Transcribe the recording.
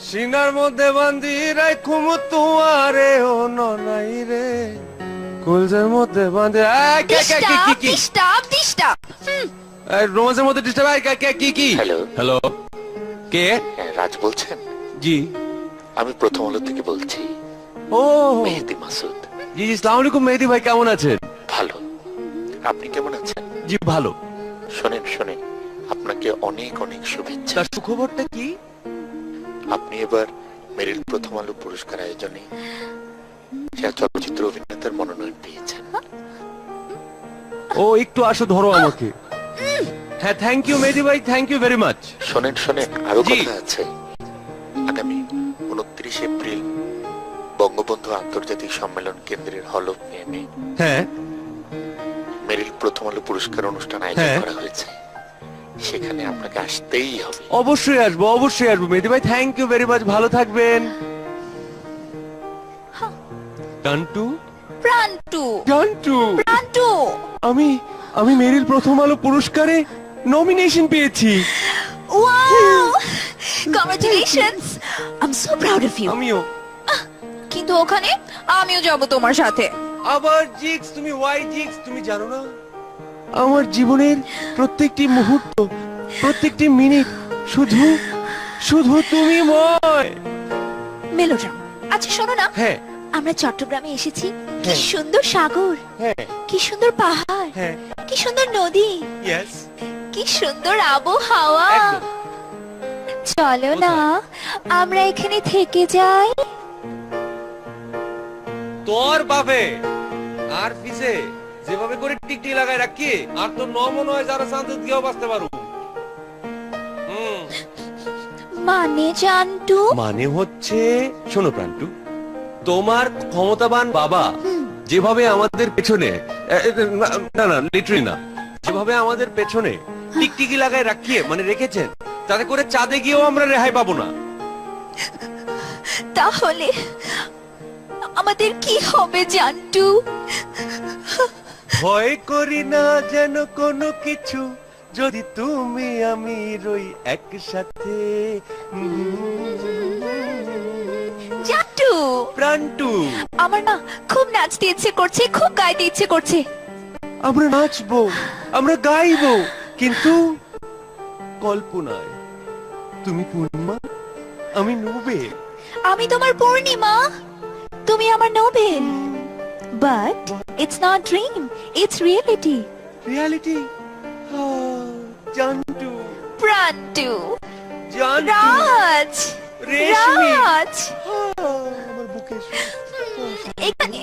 সিনার মধ্যে বান্ধি রাই খুমু তোমারে ও ননাই রে। কলজের মধ্যে বান্ধে আই, কে, কে, কি, কি, কি? Disturb disturb. এই, রোমান্সের মধ্যে ডিস্টার্ব কি কি হ্যালো। হ্যালো। কে? হ্যাঁ, রাজ বলছেন? জি। আমি প্রথম আলো থেকে বলছি। ও। মেহেদি মাসুদ। জি জি সালাম আলাইকুম মেহেদি ভাই কেমন আছেন? ভালো। আপনি কেমন আছেন? জি ভালো। শোনেন শোনেন আপনাকে অনেক অনেক শুভেচ্ছা। সুখবরটা কি? আপনি এবার মেরিল প্রথম আলো পুরস্কার আয়োজনে সেরা চলচ্চিত্র অভিনেতার মনোনয়ন পেয়েছেন। ও একটু আসো ধরো আমাকে। হ্যাঁ থ্যাংক ইউ মেহেদি ভাই থ্যাংক ইউ ভেরি মাচ শোনেন শোনেন আরও। কথা আছে। আগামী উনত্রিশ এপ্রিল বঙ্গবন্ধু আন্তর্জাতিক সম্মেলন কেন্দ্রের হল অফ হ্যাঁ। মেরিল প্রথম আলো পুরস্কার অনুষ্ঠান আয়োজন হ্যাঁ। করা হয়েছে। সেখানে আপনাকে আসতেই হবে। অবশ্যই আসব অবশ্যই আসব। মেহেদি ভাই থ্যাংক ইউ ভেরি মাচ ভালো থাকবেন। টান্টু প্রান্টু। টান্টু প্রান্টু। আমি আমি মেরিল প্রথম আলো পুরস্কারে নমিনেশন পেয়েছি। Wow congratulations I am so proud of you আমিও কিন্তু ওখানে আমিও যাব তোমার সাথে। আবার জিক্স তুমি ওয়াই জিক্স তুমি জানো না? আমার জীবনের প্রত্যেকটি মুহূর্ত প্রত্যেকটি মিনিট শুধু শুধু তুমি ময়। মেলোড্রাম আচ্ছা শোনো না। হ্যাঁ। আমরা চট্টগ্রামে এসেছি। কি হ্যাঁ। সুন্দর সাগর। হ্যাঁ। কি সুন্দর পাহাড়। হ্যাঁ। কি সুন্দর নদী। কি সুন্দর আবহাওয়া। চলো না আমরা এখানে থেকে যাই। তোর বাবে আর পিছে। যেভাবে করে টিকটি লাগাই রাখি আর তো নমন হয় যারা শান্ত দিয়েও বাঁচতে পারো মানে জানটু? মানে হচ্ছে শোনো প্রান্টু তোমার ক্ষমতাবান বাবা যেভাবে আমাদের পেছনে না না লিটারি না যেভাবে আমাদের পেছনে টিকটিকি লাগায় রাখিয়ে মানে রেখেছেন তাতে করে চাঁদে গিয়েও আমরা রেহাই পাবো না। তাহলে আমাদের কি হবে জানটু? ভয় করি না যেন কোনো কিছু। যদি তুমি আমি রই একসাথে। জানটু! প্রান্টু! আমার না খুব নাচতে ইচ্ছে করছে খুব গাইতে ইচ্ছে করছে। আমরা নাচবো আমরা গাইবো কিন্তু কল্পনায়। তুমি পূর্ণিমা আমি নুবে আমি তোমার পূর্ণিমা তুমি আমার Nobel. But it's not dream it's reality reality Jantu প্রান্টু Jantu রাজ রেশমি। রাজ আহ, আমার বুকে এখানে